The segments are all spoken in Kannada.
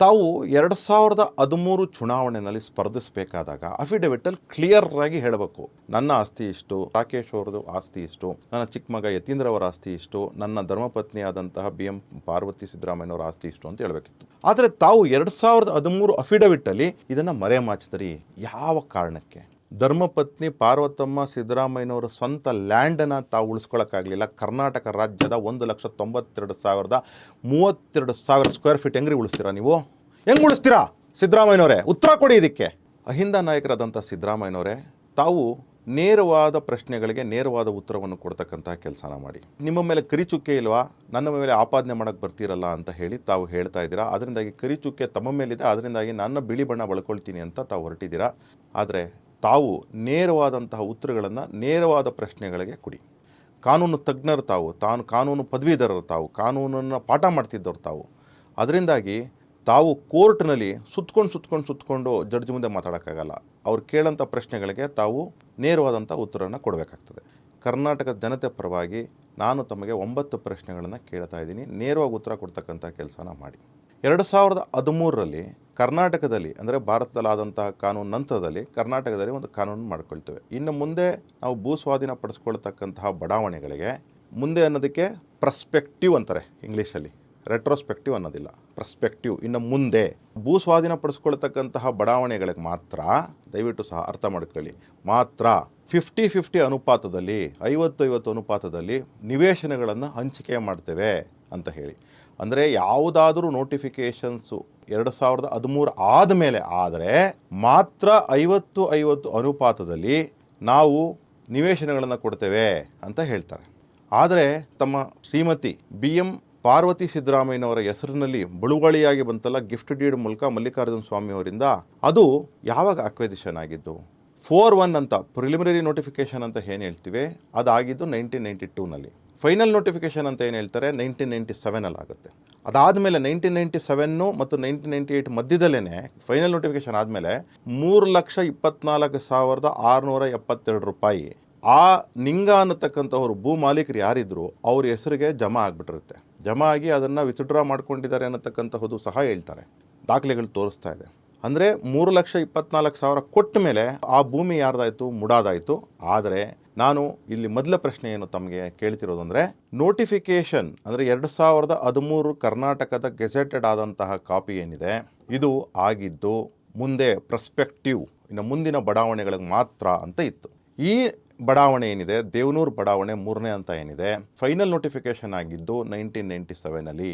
ತಾವು ಎರಡು ಸಾವಿರದ ಹದಿಮೂರು ಚುನಾವಣೆಯಲ್ಲಿ ಸ್ಪರ್ಧಿಸಬೇಕಾದಾಗ ಅಫಿಡವಿಟಲ್ಲಿ ಕ್ಲಿಯರ್ ಆಗಿ ಹೇಳಬೇಕು. ನನ್ನ ಆಸ್ತಿ ಇಷ್ಟು, ರಾಕೇಶ್ ಅವ್ರದ್ದು ಆಸ್ತಿ ಇಷ್ಟು, ನನ್ನ ಚಿಕ್ಕ ಮಗ ಯತೀಂದ್ರ ಅವರ ಆಸ್ತಿ ಇಷ್ಟು, ನನ್ನ ಧರ್ಮಪತ್ನಿಯಾದಂತಹ ಬಿ ಎಂ ಪಾರ್ವತಿ ಸಿದ್ದರಾಮಯ್ಯನವರ ಆಸ್ತಿ ಇಷ್ಟು ಅಂತ ಹೇಳಬೇಕಿತ್ತು. ಆದರೆ ತಾವು ಎರಡು ಸಾವಿರದ ಹದಿಮೂರು ಅಫಿಡವಿಟ್ಟಲ್ಲಿ ಇದನ್ನು ಮರೆಮಾಚಿದ್ರಿ. ಯಾವ ಕಾರಣಕ್ಕೆ? ಧರ್ಮಪತ್ನಿ ಪಾರ್ವತಮ್ಮ ಸಿದ್ದರಾಮಯ್ಯನವರ ಸ್ವಂತ ಲ್ಯಾಂಡನ್ನು ತಾವು ಉಳಿಸ್ಕೊಳ್ಳೋಕ್ಕಾಗಲಿಲ್ಲ ಕರ್ನಾಟಕ ರಾಜ್ಯದ ಒಂದು ಲಕ್ಷ ತೊಂಬತ್ತೆರಡು ಸಾವಿರದ ಮೂವತ್ತೆರಡು ಸಾವಿರ ಸ್ಕ್ವೇರ್ ಫೀಟ್ ಹೆಂಗ್ರಿ ಉಳಿಸ್ತೀರಾ ನೀವು? ಹೆಂಗೆ ಉಳಿಸ್ತೀರಾ ಸಿದ್ದರಾಮಯ್ಯನವರೇ? ಉತ್ತರ ಕೊಡಿ ಇದಕ್ಕೆ. ಅಹಿಂದ ನಾಯಕರಾದಂಥ ಸಿದ್ದರಾಮಯ್ಯನವರೇ, ತಾವು ನೇರವಾದ ಪ್ರಶ್ನೆಗಳಿಗೆ ನೇರವಾದ ಉತ್ತರವನ್ನು ಕೊಡ್ತಕ್ಕಂತಹ ಕೆಲಸನ ಮಾಡಿ. ನಿಮ್ಮ ಮೇಲೆ ಕರಿಚುಕ್ಕೆ ಇಲ್ವಾ? ನನ್ನ ಮೇಲೆ ಆಪಾದನೆ ಮಾಡೋಕ್ಕೆ ಬರ್ತೀರಲ್ಲ ಅಂತ ಹೇಳಿ ತಾವು ಹೇಳ್ತಾ ಇದ್ದೀರಾ. ಅದರಿಂದಾಗಿ ಕರಿಚುಕ್ಕೆ ತಮ್ಮ ಮೇಲಿದೆ. ಅದರಿಂದಾಗಿ ನನ್ನ ಬಿಳಿ ಬಣ್ಣ ಬಳ್ಕೊಳ್ತೀನಿ ಅಂತ ತಾವು ಹೊರಟಿದ್ದೀರಾ. ಆದರೆ ತಾವು ನೇರವಾದಂತಹ ಉತ್ತರಗಳನ್ನು ನೇರವಾದ ಪ್ರಶ್ನೆಗಳಿಗೆ ಕೊಡಿ. ಕಾನೂನು ತಜ್ಞರು ತಾವು, ತಾನು ಕಾನೂನು ಪದವೀಧರರು ತಾವು, ಕಾನೂನನ್ನು ಪಾಠ ಮಾಡ್ತಿದ್ದವ್ರು ತಾವು. ಅದರಿಂದಾಗಿ ತಾವು ಕೋರ್ಟ್ನಲ್ಲಿ ಸುತ್ಕೊಂಡು ಸುತ್ಕೊಂಡು ಸುತ್ಕೊಂಡು ಜಡ್ಜ್ ಮುಂದೆ ಮಾತಾಡೋಕ್ಕಾಗಲ್ಲ. ಅವ್ರು ಕೇಳೋಂಥ ಪ್ರಶ್ನೆಗಳಿಗೆ ತಾವು ನೇರವಾದಂಥ ಉತ್ತರವನ್ನು ಕೊಡಬೇಕಾಗ್ತದೆ. ಕರ್ನಾಟಕದ ಜನತೆ ಪರವಾಗಿ ನಾನು ತಮಗೆ ಒಂಬತ್ತು ಪ್ರಶ್ನೆಗಳನ್ನು ಕೇಳ್ತಾ ಇದ್ದೀನಿ. ನೇರವಾಗಿ ಉತ್ತರ ಕೊಡ್ತಕ್ಕಂಥ ಕೆಲಸನ ಮಾಡಿ. ಎರಡು ಸಾವಿರದ ಹದಿಮೂರರಲ್ಲಿ ಕರ್ನಾಟಕದಲ್ಲಿ, ಅಂದರೆ ಭಾರತದಲ್ಲಾದಂತಹ ಕಾನೂನು ನಂತರದಲ್ಲಿ ಕರ್ನಾಟಕದಲ್ಲಿ ಒಂದು ಕಾನೂನು ಮಾಡ್ಕೊಳ್ತೇವೆ. ಇನ್ನು ಮುಂದೆ ನಾವು ಭೂ ಸ್ವಾಧೀನ ಪಡಿಸ್ಕೊಳ್ತಕ್ಕಂತಹ ಬಡಾವಣೆಗಳಿಗೆ, ಮುಂದೆ ಅನ್ನೋದಕ್ಕೆ ಪ್ರಸ್ಪೆಕ್ಟಿವ್ ಅಂತಾರೆ ಇಂಗ್ಲೀಷಲ್ಲಿ. ರೆಟ್ರೋಸ್ಪೆಕ್ಟಿವ್ ಅನ್ನೋದಿಲ್ಲ, ಪ್ರಸ್ಪೆಕ್ಟಿವ್. ಇನ್ನು ಮುಂದೆ ಭೂ ಸ್ವಾಧೀನ ಪಡಿಸ್ಕೊಳ್ತಕ್ಕಂತಹ ಬಡಾವಣೆಗಳಿಗೆ ಮಾತ್ರ, ದಯವಿಟ್ಟು ಸಹ ಅರ್ಥ ಮಾಡ್ಕೊಳ್ಳಿ, ಮಾತ್ರ ಫಿಫ್ಟಿ ಫಿಫ್ಟಿ ಅನುಪಾತದಲ್ಲಿ, ಐವತ್ತು ಐವತ್ತು ಅನುಪಾತದಲ್ಲಿ ನಿವೇಶನಗಳನ್ನು ಹಂಚಿಕೆ ಮಾಡ್ತೇವೆ. ಅಂತ ಹೇಳಿ. ಅಂದರೆ ಯಾವುದಾದರೂ ನೋಟಿಫಿಕೇಷನ್ಸು ಎರಡು ಸಾವಿರದ ಹದಿಮೂರು ಆದಮೇಲೆ ಆದರೆ ಮಾತ್ರ ಐವತ್ತು ಐವತ್ತು ಅನುಪಾತದಲ್ಲಿ ನಾವು ನಿವೇಶನಗಳನ್ನು ಕೊಡ್ತೇವೆ ಅಂತ ಹೇಳ್ತಾರೆ. ಆದರೆ ತಮ್ಮ ಶ್ರೀಮತಿ ಬಿ ಎಂ ಪಾರ್ವತಿ ಸಿದ್ದರಾಮಯ್ಯನವರ ಹೆಸರಿನಲ್ಲಿ ಬಳುವಳಿಯಾಗಿ ಬಂತಲ್ಲ ಗಿಫ್ಟ್ ಡೀಡ್ ಮೂಲಕ ಮಲ್ಲಿಕಾರ್ಜುನ ಸ್ವಾಮಿ ಅವರಿಂದ, ಅದು ಯಾವಾಗ ಅಕ್ವೆಸಿಷನ್ ಆಗಿದ್ದು? ಫೋರ್ ಒನ್ ಅಂತ ಪ್ರಿಲಿಮಿನರಿ ನೋಟಿಫಿಕೇಷನ್ ಅಂತ ಏನು ಹೇಳ್ತೀವಿ? ಅದಾಗಿದ್ದು ನೈನ್ಟೀನ್ ನೈಂಟಿ ಟೂನಲ್ಲಿ ಫೈನಲ್ ನೋಟಿಫಿಕೇಶನ್ ಅಂತ ಏನು ಹೇಳ್ತಾರೆ? ನೈನ್ಟೀನ್ ನೈಂಟಿ ಸೆವೆನಲ್ಲಿ ಆಗುತ್ತೆ. ಅದಾದಮೇಲೆ ನೈನ್ಟೀನ್ ನೈಂಟಿ ಸೆವೆನ್ನು ಮತ್ತು ನೈನ್ಟೀನ್ ನೈಂಟಿ ಏಯ್ಟ್ ಮಧ್ಯದಲ್ಲೇ ಫೈನಲ್ ನೋಟಿಫಿಕೇಶನ್ ಆದಮೇಲೆ ಮೂರು ಲಕ್ಷ ಇಪ್ಪತ್ನಾಲ್ಕು ಸಾವಿರದ ಆರುನೂರ ಎಪ್ಪತ್ತೆರಡು ರೂಪಾಯಿ. ಆ ನಿಂಗ ಅನ್ನತಕ್ಕಂಥವ್ರು ಭೂ ಮಾಲೀಕರು ಯಾರಿದ್ರು ಅವ್ರ ಹೆಸರಿಗೆ ಜಮಾ ಆಗಿಬಿಟ್ಟಿರುತ್ತೆ. ಜಮಾ ಆಗಿ ಅದನ್ನು ವಿತ್ಡ್ರಾ ಮಾಡ್ಕೊಂಡಿದ್ದಾರೆ ಅನ್ನತಕ್ಕಂತಹದ್ದು ಸಹ ಹೇಳ್ತಾರೆ. ದಾಖಲೆಗಳು ತೋರಿಸ್ತಾ ಇದೆ. ಅಂದರೆ ಮೂರು ಲಕ್ಷ ಇಪ್ಪತ್ನಾಲ್ಕು ಸಾವಿರ ಕೊಟ್ಟ ಮೇಲೆ ಆ ಭೂಮಿ ಯಾರ್ದಾಯಿತು? ಮುಡಾದಾಯಿತು. ಆದರೆ ನಾನು ಇಲ್ಲಿ ಮೊದಲ ಪ್ರಶ್ನೆ ಏನು ತಮಗೆ ಕೇಳ್ತಿರೋದು ಅಂದರೆ ನೋಟಿಫಿಕೇಶನ್ ಅಂದರೆ ಎರಡು ಸಾವಿರದ ಹದಿಮೂರು ಕರ್ನಾಟಕದ ಗೆಜೆಟೆಡ್ ಆದಂತಹ ಕಾಪಿ ಏನಿದೆ, ಇದು ಆಗಿದ್ದು ಮುಂದೆ ಪ್ರಸ್ಪೆಕ್ಟಿವ್ ಇನ್ನು ಮುಂದಿನ ಬಡಾವಣೆಗಳಿಗೆ ಮಾತ್ರ ಅಂತ ಇತ್ತು. ಈ ಬಡಾವಣೆ ಏನಿದೆ, ದೇವನೂರು ಬಡಾವಣೆ ಮೂರನೇ ಅಂತ ಏನಿದೆ ಫೈನಲ್ ನೋಟಿಫಿಕೇಶನ್ ಆಗಿದ್ದು ನೈನ್ಟೀನ್ ನೈಂಟಿ ಸೆವೆನಲ್ಲಿ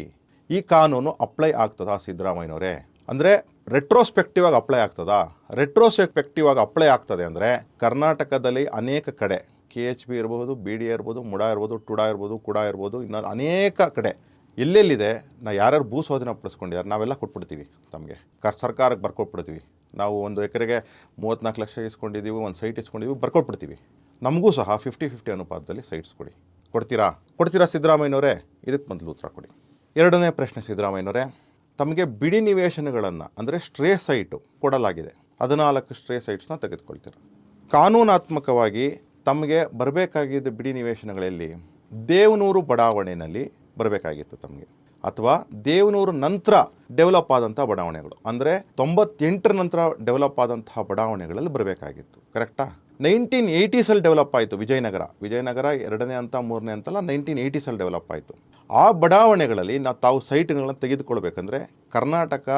ಈ ಕಾನೂನು ಅಪ್ಲೈ ಆಗ್ತದಾ ಸಿದ್ದರಾಮಯ್ಯನವರೇ? ಅಂದರೆ ರೆಟ್ರೋಸ್ಪೆಕ್ಟಿವ್ ಆಗಿ ಅಪ್ಲೈ ಆಗ್ತದಾ? ರೆಟ್ರೋಸ್ಪೆಕ್ಟಿವ್ ಆಗಿ ಅಪ್ಲೈ ಆಗ್ತದೆ ಅಂದರೆ ಕರ್ನಾಟಕದಲ್ಲಿ ಅನೇಕ ಕಡೆ ಕೆ ಎಚ್ ಬಿ ಇರ್ಬೋದು ಬಿ ಡಿ ಇರ್ಬೋದು, ಮುಡಾ ಇರ್ಬೋದು, ಟುಡಾ ಇರ್ಬೋದು, ಕುಡ ಇರ್ಬೋದು, ಇನ್ನು ಅನೇಕ ಕಡೆ ಎಲ್ಲೆಲ್ಲಿದೆ, ನಾ ಯಾರ್ಯಾರು ಭೂ ಸ್ವಾಧೀನ ಪಡಿಸ್ಕೊಂಡಿದ್ದಾರೆ ನಾವೆಲ್ಲ ಕೊಟ್ಬಿಡ್ತೀವಿ ತಮಗೆ. ಕರ್, ಸರ್ಕಾರಕ್ಕೆ ಬರ್ಕೊಟ್ಬಿಡ್ತೀವಿ. ನಾವು ಒಂದು ಎಕರೆಗೆ ಮೂವತ್ತ್ನಾಲ್ಕು ಲಕ್ಷ ಇಸ್ಕೊಂಡಿದ್ದೀವಿ ಒಂದು ಸೈಟ್ ಇಸ್ಕೊಂಡಿದ್ದೀವಿ ಬರ್ಕೊಟ್ಬಿಡ್ತೀವಿ. ನಮಗೂ ಸಹ ಫಿಫ್ಟಿ ಫಿಫ್ಟಿ ಅನುಪಾತದಲ್ಲಿ ಸೈಟ್ಸ್ ಕೊಡಿ. ಕೊಡ್ತೀರಾ? ಕೊಡ್ತೀರಾ ಸಿದ್ದರಾಮಯ್ಯನವರೇ? ಇದಕ್ಕೆ ಮೊದಲು ಉತ್ತರ ಕೊಡಿ. ಎರಡನೇ ಪ್ರಶ್ನೆ ಸಿದ್ದರಾಮಯ್ಯನವರೇ ತಮಗೆ ಬಿಡಿ ನಿವೇಶನಗಳನ್ನು, ಅಂದರೆ ಸ್ಟ್ರೇ ಸೈಟು ಕೊಡಲಾಗಿದೆ. ಹದಿನಾಲ್ಕು ಸ್ಟ್ರೇ ಸೈಟ್ಸ್ನ ತೆಗೆದುಕೊಳ್ತೀರ. ಕಾನೂನಾತ್ಮಕವಾಗಿ ತಮಗೆ ಬರಬೇಕಾಗಿದ್ದ ಬಿಡಿ ನಿವೇಶನಗಳಲ್ಲಿ ದೇವನೂರು ಬಡಾವಣೆಯಲ್ಲಿ ಬರಬೇಕಾಗಿತ್ತು ತಮಗೆ. ಅಥವಾ ದೇವನೂರು ನಂತರ ಡೆವಲಪ್ ಆದಂಥ ಬಡಾವಣೆಗಳು. ಅಂದರೆ ತೊಂಬತ್ತೆಂಟರ ನಂತರ ಡೆವಲಪ್ ಆದಂತಹ ಬಡಾವಣೆಗಳಲ್ಲಿ ಬರಬೇಕಾಗಿತ್ತು. ಕರೆಕ್ಟಾ? ನೈನ್ಟೀನ್ ಏಯ್ಟೀಸಲ್ಲಿ ಡೆವಲಪ್ ಆಯಿತು ವಿಜಯನಗರ. ವಿಜಯನಗರ ಎರಡನೇ ಅಂತ ಮೂರನೇ ಅಂತಲ್ಲ ನೈನ್ಟೀನ್ ಏಯ್ಟೀಸಲ್ಲಿ ಡೆವಲಪ್ ಆಯಿತು. ಆ ಬಡಾವಣೆಗಳಲ್ಲಿ ನಾವು ತಾವು ಸೈಟ್ಗಳನ್ನು ತೆಗೆದುಕೊಳ್ಬೇಕಂದ್ರೆ Karnataka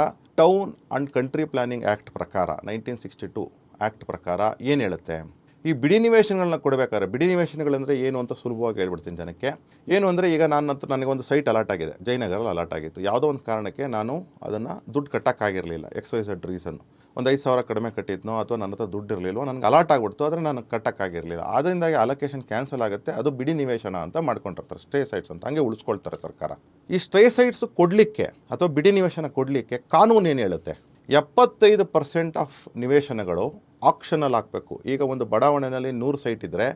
town and country planning act ಪ್ರಕಾರ, ನೈನ್ಟೀನ್ ಸಿಕ್ಸ್ಟಿ ಟು ಆ್ಯಕ್ಟ್ ಪ್ರಕಾರ ಏನು ಹೇಳುತ್ತೆ? ಈ ಬಿಡಿ ನಿವೇಶನಗಳನ್ನ ಕೊಡಬೇಕಾದ್ರೆ, ಬಿಡಿ ನಿವೇಶನಗಳಂದರೆ ಏನು ಅಂತ ಸುಲಭವಾಗಿ ಹೇಳ್ಬಿಡ್ತೀನಿ ಜನಕ್ಕೆ. ಏನು ಅಂದರೆ ಈಗ ನನ್ನ ಹತ್ರ ನನಗೊಂದು ಸೈಟ್ ಅಲಾಟ್ ಆಗಿದೆ. ಜಯನಗರಲ್ಲಿ ಅಲಾಟ್ ಆಗಿತ್ತು. ಯಾವುದೋ ಒಂದು ಕಾರಣಕ್ಕೆ ನಾನು ಅದನ್ನು ದುಡ್ಡು ಕಟ್ಟೋಕ್ಕಾಗಿರಲಿಲ್ಲ ಎಕ್ಸ್ ವೈಸ್ ಝಡ್ ರೀಸನ್ ಒಂದು ಐದು ಸಾವಿರ ಕಡಿಮೆ ಕಟ್ಟಿದ್ನೋ ಅಥವಾ ನನ್ನ ಹತ್ರ ದುಡ್ಡು ಇರಲಿಲ್ವೋ, ನನಗೆ ಅಲಾಟ್ ಆಗಿಬಿಡ್ತು, ಆದರೆ ನಾನು ಕಟ್ಟಕ್ಕಾಗಿರಲಿಲ್ಲ. ಅದರಿಂದಾಗಿ ಅಲೋಕೇಶನ್ ಕ್ಯಾನ್ಸಲ್ ಆಗುತ್ತೆ, ಅದು ಬಿಡಿ ನಿವೇಶನ ಅಂತ ಮಾಡ್ಕೊಂಡಿರ್ತಾರೆ ಸ್ಟ್ರೇ ಸೈಟ್ಸ್ ಅಂತ. ಹಂಗೆ ಉಳಿಸ್ಕೊಳ್ತಾರೆ ಸರ್ಕಾರ. ಈ ಸ್ಟ್ರೇ ಸೈಟ್ಸ್ ಕೊಡಲಿಕ್ಕೆ ಅಥವಾ ಬಿಡಿ ನಿವೇಶನ ಕೊಡಲಿಕ್ಕೆ ಕಾನೂನು ಏನು ಹೇಳುತ್ತೆ? ಎಪ್ಪತ್ತೈದು ಪರ್ಸೆಂಟ್ ಆಫ್ ನಿವೇಶನಗಳು ಆಕ್ಷನಲ್ಲಿ ಹಾಕಬೇಕು ಈಗ ಒಂದು ಬಡಾವಣೆಯಲ್ಲಿ ನೂರು ಸೈಟ್ ಇದ್ದರೆ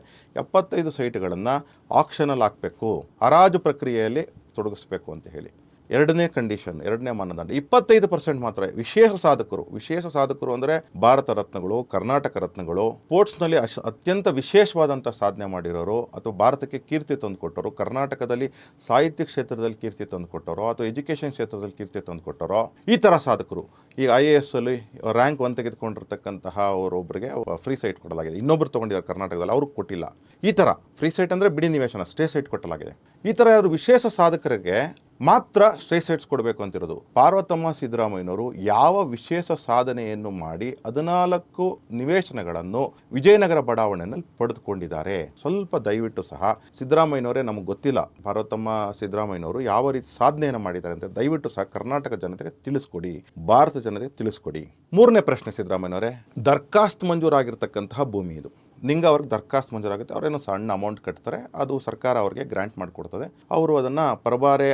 ಎಪ್ಪತ್ತೈದು ಸೈಟ್ಗಳನ್ನು ಆಕ್ಷನಲ್ಲಿ ಹಾಕಬೇಕು ಹರಾಜು ಪ್ರಕ್ರಿಯೆಯಲ್ಲಿ ತೊಡಗಿಸ್ಬೇಕು ಅಂತ ಹೇಳಿ. ಎರಡನೇ ಕಂಡೀಷನ್ ಎರಡನೇ ಮಾನದಂಡ. ಇಪ್ಪತ್ತೈದು ಪರ್ಸೆಂಟ್ ಮಾತ್ರ ವಿಶೇಷ ಸಾಧಕರು ವಿಶೇಷ ಸಾಧಕರು ಅಂದರೆ ಭಾರತ ರತ್ನಗಳು, ಕರ್ನಾಟಕ ರತ್ನಗಳು ಸ್ಪೋರ್ಟ್ಸ್ನಲ್ಲಿ ಅಶ್ ಅತ್ಯಂತ ವಿಶೇಷವಾದಂಥ ಸಾಧನೆ ಮಾಡಿರೋರು ಅಥವಾ ಭಾರತಕ್ಕೆ ಕೀರ್ತಿ ತಂದುಕೊಟ್ಟರು ಕರ್ನಾಟಕದಲ್ಲಿ ಸಾಹಿತ್ಯ ಕ್ಷೇತ್ರದಲ್ಲಿ ಕೀರ್ತಿ ತಂದುಕೊಟ್ಟರು ಅಥವಾ ಎಜುಕೇಷನ್ ಕ್ಷೇತ್ರದಲ್ಲಿ ಕೀರ್ತಿ ತಂದುಕೊಟ್ಟರು ಈ ಥರ ಸಾಧಕರು. ಈಗ ಐ ಎ ಎಸ್ ಅಲ್ಲಿ ರ್ಯಾಂಕ್ ಒನ್ ತೆಗೆದುಕೊಂಡಿರ್ತಕ್ಕಂತಹ ಅವರೊಬ್ಬರಿಗೆ ಫ್ರೀ ಸೈಟ್ ಕೊಡಲಾಗಿದೆ. ಇನ್ನೊಬ್ಬರು ತೊಗೊಂಡಿದ್ದಾರೆ ಕರ್ನಾಟಕದಲ್ಲಿ, ಅವ್ರಿಗೆ ಕೊಟ್ಟಿಲ್ಲ. ಈ ಥರ ಫ್ರೀ ಸೈಟ್ ಅಂದರೆ ಬಿಡಿ ನಿವೇಶನ ಸ್ಟೇ ಸೈಟ್ ಕೊಟ್ಟಲಾಗಿದೆ. ಈ ಥರ ಯಾರು ವಿಶೇಷ ಸಾಧಕರಿಗೆ ಮಾತ್ರ ಸ್ಟ್ರೇಸೈಟ್ಸ್ ಕೊಡಬೇಕು ಅಂತಿರೋದು. ಪಾರ್ವತಮ್ಮ ಸಿದ್ದರಾಮಯ್ಯನವರು ಯಾವ ವಿಶೇಷ ಸಾಧನೆಯನ್ನು ಮಾಡಿ ಹದಿನಾಲ್ಕು ನಿವೇಶನಗಳನ್ನು ವಿಜಯನಗರ ಬಡಾವಣೆಯಲ್ಲಿ ಪಡೆದುಕೊಂಡಿದ್ದಾರೆ. ಸ್ವಲ್ಪ ದಯವಿಟ್ಟು ಸಹ ಸಿದ್ದರಾಮಯ್ಯನವರೇ, ನಮಗೆ ಗೊತ್ತಿಲ್ಲ ಪಾರ್ವತಮ್ಮ ಸಿದ್ದರಾಮಯ್ಯನವರು ಯಾವ ರೀತಿ ಸಾಧನೆಯನ್ನು ಮಾಡಿದ್ದಾರೆ ಅಂತ ದಯವಿಟ್ಟು ಸಹ ಕರ್ನಾಟಕ ಜನತೆಗೆ ತಿಳಿಸ್ಕೊಡಿ. ಭಾರತ ಜನತೆಗೆ ತಿಳಿಸ್ಕೊಡಿ. ಮೂರನೇ ಪ್ರಶ್ನೆ ಸಿದ್ದರಾಮಯ್ಯನವರೇ, ದರ್ಖಾಸ್ತ್ ಮಂಜೂರಾಗಿರ್ತಕ್ಕಂತಹ ಭೂಮಿ ಇದು. ನಿಂಗೆ ಅವ್ರಿಗೆ ದರ್ಖಾಸ್ತ್ ಮಂಜೂರಾಗುತ್ತೆ, ಅವರೇನೋ ಸಣ್ಣ ಅಮೌಂಟ್ ಕಟ್ತಾರೆ, ಅದು ಸರ್ಕಾರ ಅವ್ರಿಗೆ ಗ್ರ್ಯಾಂಟ್ ಮಾಡಿಕೊಡ್ತದೆ. ಅವರು ಅದನ್ನು ಪರಬಾರೆ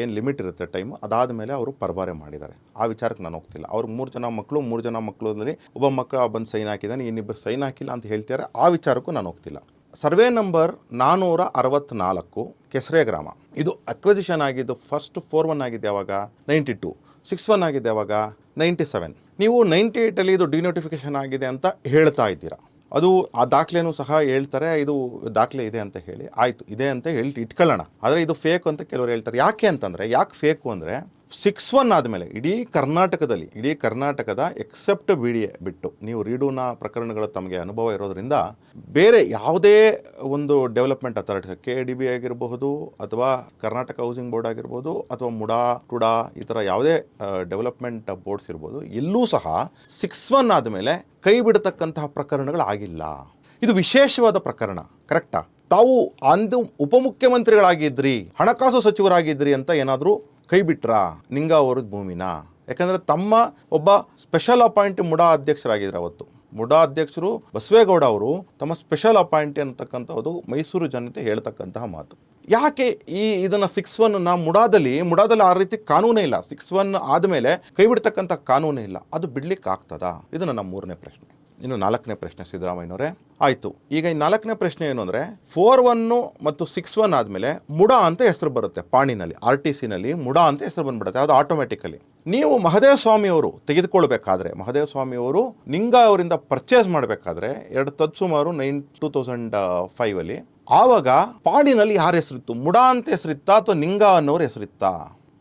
ಏನು ಲಿಮಿಟ್ ಇರುತ್ತೆ ಟೈಮ್ ಅದಾದ ಮೇಲೆ ಅವರು ಪರಬಾರೆ ಮಾಡಿದ್ದಾರೆ. ಆ ವಿಚಾರಕ್ಕೆ ನಾನು ಹೋಗ್ತಿಲ್ಲ. ಅವ್ರು ಮೂರು ಜನ ಮಕ್ಕಳು ಮೂರು ಜನ ಮಕ್ಕಳಲ್ಲಿ ಒಬ್ಬ ಮಕ್ಕಳು ಬಂದು ಸೈನ್ ಹಾಕಿದ್ದಾನೆ ಇನ್ನಿಬ್ಬರು ಸೈನ್ ಹಾಕಿಲ್ಲ ಅಂತ ಹೇಳ್ತಾರೆ ಆ ವಿಚಾರಕ್ಕೂ ನಾನು ಹೋಗ್ತಿಲ್ಲ. ಸರ್ವೆ ನಂಬರ್ ನಾನ್ನೂರ ಅರವತ್ನಾಲ್ಕು ಕೆಸರೆ ಗ್ರಾಮ. ಇದು ಅಕ್ವಿಸಿಷನ್ ಆಗಿದ್ದು ಫಸ್ಟ್ ಫೋರ್ ಒನ್ ಆಗಿದೆ ಯಾವಾಗ? ನೈಂಟಿ ಟು ಸಿಕ್ಸ್ ಒನ್ ಆಗಿದೆ ಯಾವಾಗ? ನೈಂಟಿ ಸೆವೆನ್ ನೀವು ನೈಂಟಿ ಏಯ್ಟಲ್ಲಿ ಇದು ಡಿನೋಟಿಫಿಕೇಷನ್ ಆಗಿದೆ ಅಂತ ಹೇಳ್ತಾ ಇದ್ದೀರಾ. ಅದು ಆ ದಾಖಲೆನೂ ಸಹ ಹೇಳ್ತಾರೆ, ಇದು ದಾಖಲೆ ಇದೆ ಅಂತ ಹೇಳಿ, ಆಯಿತು, ಇದೆ ಅಂತ ಹೇಳಿ ಇಟ್ಕೊಳ್ಳೋಣ. ಆದರೆ ಇದು ಫೇಕ್ ಅಂತ ಕೆಲವರು ಹೇಳ್ತಾರೆ. ಯಾಕೆ ಅಂತಂದರೆ, ಯಾಕೆ ಫೇಕು ಅಂದರೆ ಸಿಕ್ಸ್ ಒನ್ ಆದಮೇಲೆ, ಇಡೀ ಕರ್ನಾಟಕದಲ್ಲಿ, ಇಡೀ ಕರ್ನಾಟಕದ ಎಕ್ಸೆಪ್ಟ್ ಬಿ ಡಿ ಎ ಬಿಟ್ಟು, ನೀವು ರೀಡೂನ ಪ್ರಕರಣಗಳು ತಮಗೆ ಅನುಭವ ಇರೋದರಿಂದ, ಬೇರೆ ಯಾವುದೇ ಒಂದು development authority K D B ಆಗಿರಬಹುದು ಅಥವಾ ಕರ್ನಾಟಕ ಹೌಸಿಂಗ್ ಬೋರ್ಡ್ ಆಗಿರ್ಬೋದು ಅಥವಾ ಮುಡಾ, ಟುಡಾ, ಈ ಥರ ಯಾವುದೇ ಡೆವಲಪ್ಮೆಂಟ್ ಬೋರ್ಡ್ಸ್ ಇರ್ಬೋದು, ಎಲ್ಲೂ ಸಹ ಸಿಕ್ಸ್ ಒನ್ ಆದಮೇಲೆ ಕೈ ಬಿಡತಕ್ಕಂತಹ ಪ್ರಕರಣಗಳು ಆಗಿಲ್ಲ. ಇದು ವಿಶೇಷವಾದ ಪ್ರಕರಣ ಕರೆಕ್ಟಾ ತಾವು ಅಂದು ಉಪಮುಖ್ಯಮಂತ್ರಿಗಳಾಗಿದ್ರಿ, ಹಣಕಾಸು ಸಚಿವರಾಗಿದ್ರಿ ಅಂತ ಏನಾದರೂ ಕೈ ಬಿಟ್ರಾ ನಿಂಗ ಅವ್ರದ್ದು ಭೂಮಿನ? ಯಾಕಂದರೆ ತಮ್ಮ ಒಬ್ಬ ಸ್ಪೆಷಲ್ ಅಪಾಯಿಂಟ್ ಮುಡಾ ಅಧ್ಯಕ್ಷರಾಗಿದ್ರು ಅವತ್ತು. ಮುಡಾ ಅಧ್ಯಕ್ಷರು ಬಸವೇಗೌಡ ಅವರು ತಮ್ಮ ಸ್ಪೆಷಲ್ ಅಪಾಯಿಂಟ್ ಅಂತಕ್ಕಂಥದ್ದು ಮೈಸೂರು ಜನತೆ ಹೇಳ್ತಕ್ಕಂತಹ ಮಾತು. ಯಾಕೆ ಈ ಇದನ್ನು ಸಿಕ್ಸ್ ಒನ್ ನಾ ಮುಡಾದಲ್ಲಿ ಮುಡಾದಲ್ಲಿ ಆ ರೀತಿ ಕಾನೂನೇ ಇಲ್ಲ. ಸಿಕ್ಸ್ ಒನ್ ಆದಮೇಲೆ ಕೈ ಬಿಡ್ತಕ್ಕಂಥ ಕಾನೂನೇ ಇಲ್ಲ. ಅದು ಬಿಡ್ಲಿಕ್ಕೆ ಆಗ್ತದಾ ಇದು ನನ್ನ ಮೂರನೇ ಪ್ರಶ್ನೆ. ಇನ್ನು ನಾಲ್ಕನೇ ಪ್ರಶ್ನೆ ಸಿದ್ದರಾಮಯ್ಯನವರೇ. ಆಯಿತು, ಈಗ ಈ ನಾಲ್ಕನೇ ಪ್ರಶ್ನೆ ಏನು ಅಂದರೆ ಫೋರ್ ಒನ್ನು ಮತ್ತು ಸಿಕ್ಸ್ ಒನ್ ಆದಮೇಲೆ ಮುಡಾ ಅಂತ ಹೆಸರು ಬರುತ್ತೆ ಪಾಣಿನಲ್ಲಿ ಆರ್ ಟಿ ಸಿನಲ್ಲಿ ಮುಡಾ ಅಂತ ಹೆಸರು ಬಂದ್ಬಿಡುತ್ತೆ ಅದು ಆಟೋಮೆಟಿಕಲಿ ನೀವು ಮಹದೇವ ಸ್ವಾಮಿಯವರು ತೆಗೆದುಕೊಳ್ಬೇಕಾದ್ರೆ ಮಹದೇವ ಸ್ವಾಮಿಯವರು ನಿಂಗ ಅವರಿಂದ ಪರ್ಚೇಸ್ ಮಾಡಬೇಕಾದ್ರೆ, ಎರಡು ತತ್ಸುಮಾರು ನೈನ್ ಟೂ ತೌಸಂಡ್ ಫೈವಲ್ಲಿ ಆವಾಗ ಪಾಣಿನಲ್ಲಿ ಯಾರ ಹೆಸರಿತ್ತು, ಮುಡಾ ಅಂತ ಹೆಸರಿತ್ತಾ ಅಥವಾ ನಿಂಗ ಅನ್ನೋರ ಹೆಸರಿತ್ತಾ?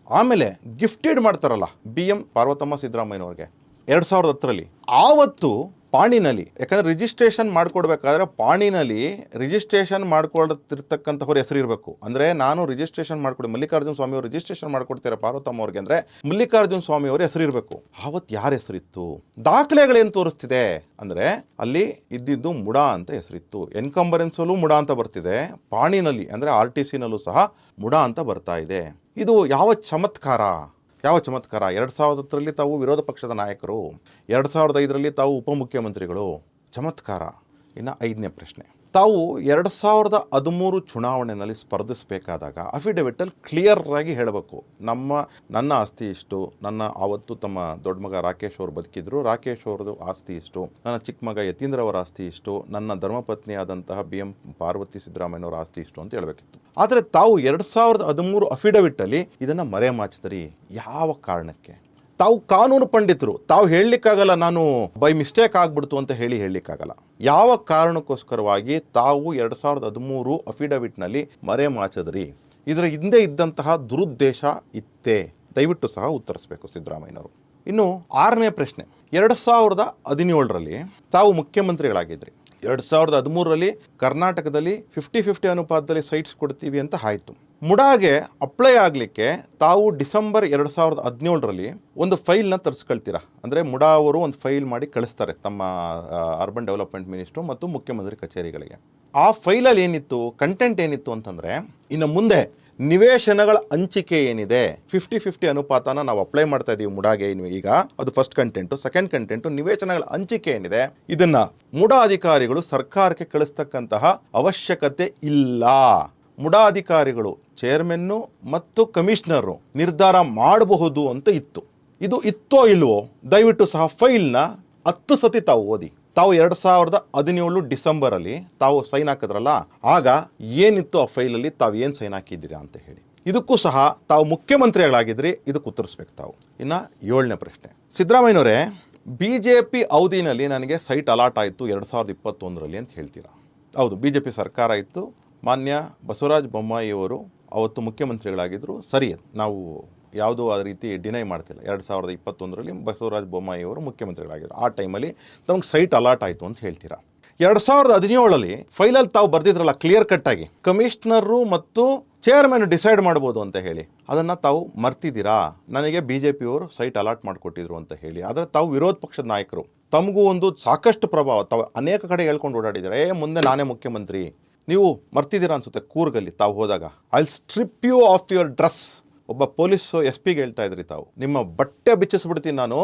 ಆಮೇಲೆ ಗಿಫ್ಟೆಡ್ ಮಾಡ್ತಾರಲ್ಲ ಬಿ ಎಂ ಪಾರ್ವತಮ್ಮ ಸಿದ್ದರಾಮಯ್ಯನವ್ರಿಗೆ, ಎರಡು ಸಾವಿರದ ಹತ್ತರಲ್ಲಿ. ಆವತ್ತು ಪಾಣಿನಲ್ಲಿ, ಯಾಕಂದರೆ ರಿಜಿಸ್ಟ್ರೇಷನ್ ಮಾಡಿಕೊಡ್ಬೇಕಾದ್ರೆ ಪಾಣಿನಲ್ಲಿ ರಿಜಿಸ್ಟ್ರೇಷನ್ ಮಾಡ್ಕೊಳ್ತಿರ್ತಕ್ಕಂಥವ್ರ ಹೆಸರು ಇರಬೇಕು. ಅಂದರೆ ನಾನು ರಿಜಿಸ್ಟ್ರೇಷನ್ ಮಾಡ್ಕೊಡಿ, ಮಲ್ಲಿಕಾರ್ಜುನ ಸ್ವಾಮಿ ಅವರು ರಿಜಿಸ್ಟ್ರೇಷನ್ ಮಾಡ್ಕೊಡ್ತಾರೆ ಪಾರ್ವತಮ್ಮ ಅವ್ರಿಗೆ ಅಂದರೆ ಮಲ್ಲಿಕಾರ್ಜುನ ಸ್ವಾಮಿ ಅವ್ರ ಹೆಸರು ಇರಬೇಕು. ಆವತ್ತು ಯಾರ ಹೆಸರಿತ್ತು? ದಾಖಲೆಗಳೇನು ತೋರಿಸ್ತಿದೆ? ಅಂದರೆ ಅಲ್ಲಿ ಇದ್ದಿದ್ದು ಮುಡಾ ಅಂತ ಹೆಸರಿತ್ತು. ಎನ್ಕಂಬರೆನ್ಸಲ್ಲೂ ಮುಡಾ ಅಂತ ಬರ್ತಿದೆ. ಪಾಣಿನಲ್ಲಿ, ಅಂದರೆ ಆರ್ ಟಿ ಸಿನಲ್ಲೂ ಸಹ ಮುಡಾ ಅಂತ ಬರ್ತಾ ಇದೆ. ಇದು ಯಾವ ಚಮತ್ಕಾರ? ಯಾವ ಚಮತ್ಕಾರ? ಎರಡು ಸಾವಿರದ ಹತ್ತರಲ್ಲಿ ತಾವು ವಿರೋಧ ಪಕ್ಷದ ನಾಯಕರು, ಎರಡು ಸಾವಿರದ ಐದರಲ್ಲಿ ತಾವು ಉಪಮುಖ್ಯಮಂತ್ರಿಗಳು. ಚಮತ್ಕಾರ. ಇನ್ನು ಐದನೇ ಪ್ರಶ್ನೆ. ತಾವು ಎರಡು ಸಾವಿರದ ಹದಿಮೂರು ಚುನಾವಣೆಯಲ್ಲಿ ಸ್ಪರ್ಧಿಸಬೇಕಾದಾಗ ಅಫಿಡವಿಟಲ್ಲಿ ಕ್ಲಿಯರ್ ಆಗಿ ಹೇಳಬೇಕು. ನಮ್ಮ, ನನ್ನ ಆಸ್ತಿ ಇಷ್ಟು, ನನ್ನ ಆವತ್ತು ತಮ್ಮ ದೊಡ್ಡ ಮಗ ರಾಕೇಶ್ ಅವರು ಬದುಕಿದ್ರು, ರಾಕೇಶ್ ಅವ್ರದ್ದು ಆಸ್ತಿ ಇಷ್ಟು, ನನ್ನ ಚಿಕ್ಕ ಮಗ ಯತೀಂದ್ರ ಅವರ ಆಸ್ತಿ ಇಷ್ಟು, ನನ್ನ ಧರ್ಮಪತ್ನಿಯಾದಂತಹ ಬಿ ಎಂ ಪಾರ್ವತಿ ಸಿದ್ದರಾಮಯ್ಯನವರ ಆಸ್ತಿ ಇಷ್ಟು ಅಂತ ಹೇಳಬೇಕಿತ್ತು. ಆದರೆ ತಾವು ಎರಡು ಸಾವಿರದ ಹದಿಮೂರು ಅಫಿಡವಿಟ್ಟಲ್ಲಿ ಇದನ್ನು ಮರೆಮಾಚಿದ್ರಿ. ಯಾವ ಕಾರಣಕ್ಕೆ? ತಾವು ಕಾನೂನು ಪಂಡಿತರು, ತಾವು ಹೇಳಲಿಕ್ಕಾಗಲ್ಲ ನಾನು ಬೈ ಮಿಸ್ಟೇಕ್ ಆಗ್ಬಿಡ್ತು ಅಂತ ಹೇಳಿ ಹೇಳಲಿಕ್ಕಾಗಲ್ಲ. ಯಾವ ಕಾರಣಕ್ಕೋಸ್ಕರವಾಗಿ ತಾವು ಎರಡು ಸಾವಿರದ ಹದಿಮೂರು ಅಫಿಡವಿಟ್ನಲ್ಲಿ ಮರೆ ಮಾಚದ್ರಿ? ಇದರ ಹಿಂದೆ ಇದ್ದಂತಹ ದುರುದ್ದೇಶ ಇತ್ತೇ? ದಯವಿಟ್ಟು ಸಹ ಉತ್ತರಿಸಬೇಕು ಸಿದ್ದರಾಮಯ್ಯನವರು. ಇನ್ನು ಆರನೇ ಪ್ರಶ್ನೆ, ಎರಡು ಸಾವಿರದ ಹದಿನೇಳರಲ್ಲಿ ತಾವು ಮುಖ್ಯಮಂತ್ರಿಗಳಾಗಿದ್ರಿ. ಎರಡು ಸಾವಿರದ ಹದಿಮೂರರಲ್ಲಿ ಕರ್ನಾಟಕದಲ್ಲಿ ಫಿಫ್ಟಿ ಫಿಫ್ಟಿ ಅನುಪಾತದಲ್ಲಿ ಸೈಟ್ಸ್ ಕೊಡ್ತೀವಿ ಅಂತ ಆಯಿತು. ಮುಡಾಗೆ ಅಪ್ಲೈ ಆಗಲಿಕ್ಕೆ ತಾವು ಡಿಸೆಂಬರ್ ಎರಡು ಸಾವಿರದ ಹದಿನೇಳರಲ್ಲಿ ಒಂದು ಫೈಲ್ನ ತರಿಸ್ಕೊಳ್ತೀರಾ? ಅಂದರೆ ಮುಡಾ ಅವರು ಒಂದು ಫೈಲ್ ಮಾಡಿ ಕಳಿಸ್ತಾರೆ ತಮ್ಮ ಅರ್ಬನ್ ಡೆವಲಪ್ಮೆಂಟ್ ಮಿನಿಸ್ಟ್ರು ಮತ್ತು ಮುಖ್ಯಮಂತ್ರಿ ಕಚೇರಿಗಳಿಗೆ. ಆ ಫೈಲಲ್ಲಿ ಏನಿತ್ತು? ಕಂಟೆಂಟ್ ಏನಿತ್ತು ಅಂತಂದರೆ, ಇನ್ನು ಮುಂದೆ ನಿವೇಶನಗಳ ಹಂಚಿಕೆ ಏನಿದೆ? ಫಿಫ್ಟಿ ಫಿಫ್ಟಿ ಅನುಪಾತನ ನಾವು ಅಪ್ಲೈ ಮಾಡ್ತಾ ಇದೀವಿ ಮುಡಾಗೆ ಈಗ. ಅದು ಫಸ್ಟ್ ಕಂಟೆಂಟು ಸೆಕೆಂಡ್ ಕಂಟೆಂಟು ನಿವೇಶನಗಳ ಹಂಚಿಕೆ ಏನಿದೆ? ಇದನ್ನ ಮುಡಾ ಅಧಿಕಾರಿಗಳು ಸರ್ಕಾರಕ್ಕೆ ಕಳಿಸ್ತಕ್ಕಂತಹ ಅವಶ್ಯಕತೆ ಇಲ್ಲ. ಮುಡಾ ಅಧಿಕಾರಿಗಳು ಚೇರ್ಮನ್ನು ಮತ್ತು ಕಮಿಷನರು ನಿರ್ಧಾರ ಮಾಡಬಹುದು ಅಂತ ಇತ್ತು. ಇದು ಇತ್ತೋ ಇಲ್ವೋ, ದಯವಿಟ್ಟು ಸಹ ಫೈಲ್ನ ಹತ್ತು ಸತಿ ತಾವು ಓದಿ. ತಾವು ಎರಡು ಸಾವಿರದ ಹದಿನೇಳು ಡಿಸೆಂಬರಲ್ಲಿ ತಾವು ಸೈನ್ ಹಾಕಿದ್ರಲ್ಲ, ಆಗ ಏನಿತ್ತು ಆ ಫೈಲಲ್ಲಿ ತಾವು ಏನು ಸೈನ್ ಹಾಕಿದ್ದೀರಾ ಅಂತ ಹೇಳಿ. ಇದಕ್ಕೂ ಸಹ ತಾವು ಮುಖ್ಯಮಂತ್ರಿಗಳಾಗಿದ್ರಿ, ಇದಕ್ಕೆ ಉತ್ತರಿಸ್ಬೇಕು ತಾವು. ಇನ್ನು ಏಳನೇ ಪ್ರಶ್ನೆ. ಸಿದ್ದರಾಮಯ್ಯನವರೇ ಬಿ ಜೆ ಪಿ ಅವಧಿನಲ್ಲಿ ನನಗೆ ಸೈಟ್ ಅಲಾಟ್ ಆಯಿತು ಎರಡು ಸಾವಿರದ ಇಪ್ಪತ್ತೊಂದರಲ್ಲಿ ಅಂತ ಹೇಳ್ತೀರಾ? ಹೌದು ಬಿ ಜೆ ಪಿ ಸರ್ಕಾರ ಇತ್ತು ಮಾನ್ಯ ಬಸವರಾಜ ಬೊಮ್ಮಾಯಿಯವರು ಅವತ್ತು ಮುಖ್ಯಮಂತ್ರಿಗಳಾಗಿದ್ದರು ಸರಿ, ನಾವು ಯಾವುದೂ ಆ ರೀತಿ ಡಿನೈ ಮಾಡ್ತಿಲ್ಲ. ಎರಡು ಸಾವಿರದ ಇಪ್ಪತ್ತೊಂದರಲ್ಲಿ ಬಸವರಾಜ ಬೊಮ್ಮಾಯಿಯವರು ಮುಖ್ಯಮಂತ್ರಿಗಳಾಗಿದ್ದರು ಆ ಟೈಮಲ್ಲಿ ತಮಗೆ ಸೈಟ್ ಅಲಾಟ್ ಆಯಿತು ಅಂತ ಹೇಳ್ತೀರಾ? ಎರಡು ಸಾವಿರದ ಹದಿನೇಳಲ್ಲಿ ಫೈಲಲ್ಲಿ ತಾವು ಬರೆದಿದ್ರಲ್ಲ ಕ್ಲಿಯರ್ ಕಟ್ಟಾಗಿ ಕಮಿಷನರು ಮತ್ತು ಚೇರ್ಮನ್ ಡಿಸೈಡ್ ಮಾಡ್ಬೋದು ಅಂತ ಹೇಳಿ. ಅದನ್ನು ತಾವು ಮರ್ತಿದ್ದೀರಾ? ನನಗೆ ಬಿ ಜೆ ಪಿಯವರು ಸೈಟ್ ಅಲಾಟ್ ಮಾಡಿಕೊಟ್ಟಿದ್ರು ಅಂತ ಹೇಳಿ. ಆದರೆ ತಾವು ವಿರೋಧ ಪಕ್ಷದ ನಾಯಕರು. ತಮಗೂ ಒಂದು ಸಾಕಷ್ಟು ಪ್ರಭಾವ. ತಾವು ಅನೇಕ ಕಡೆ ಹೇಳ್ಕೊಂಡು ಓಡಾಡಿದ್ದಾರೆ. ಏ, ಮುಂದೆ ನಾನೇ ಮುಖ್ಯಮಂತ್ರಿ. ನೀವು ಮರ್ತಿದ್ದೀರಾ ಅನ್ಸುತ್ತೆ ಕೂರ್ಗಲ್ಲಿ ತಾವು ಹೋದಾಗ. I strip you off your dress ಒಬ್ಬ ಪೊಲೀಸ್ ಎಸ್ ಪಿಗೆ ಹೇಳ್ತಾ ಇದ್ರಿ ತಾವು. ನಿಮ್ಮ ಬಟ್ಟೆ ಬಿಚ್ಚಿಸ್ಬಿಡ್ತೀನಿ ನಾನು.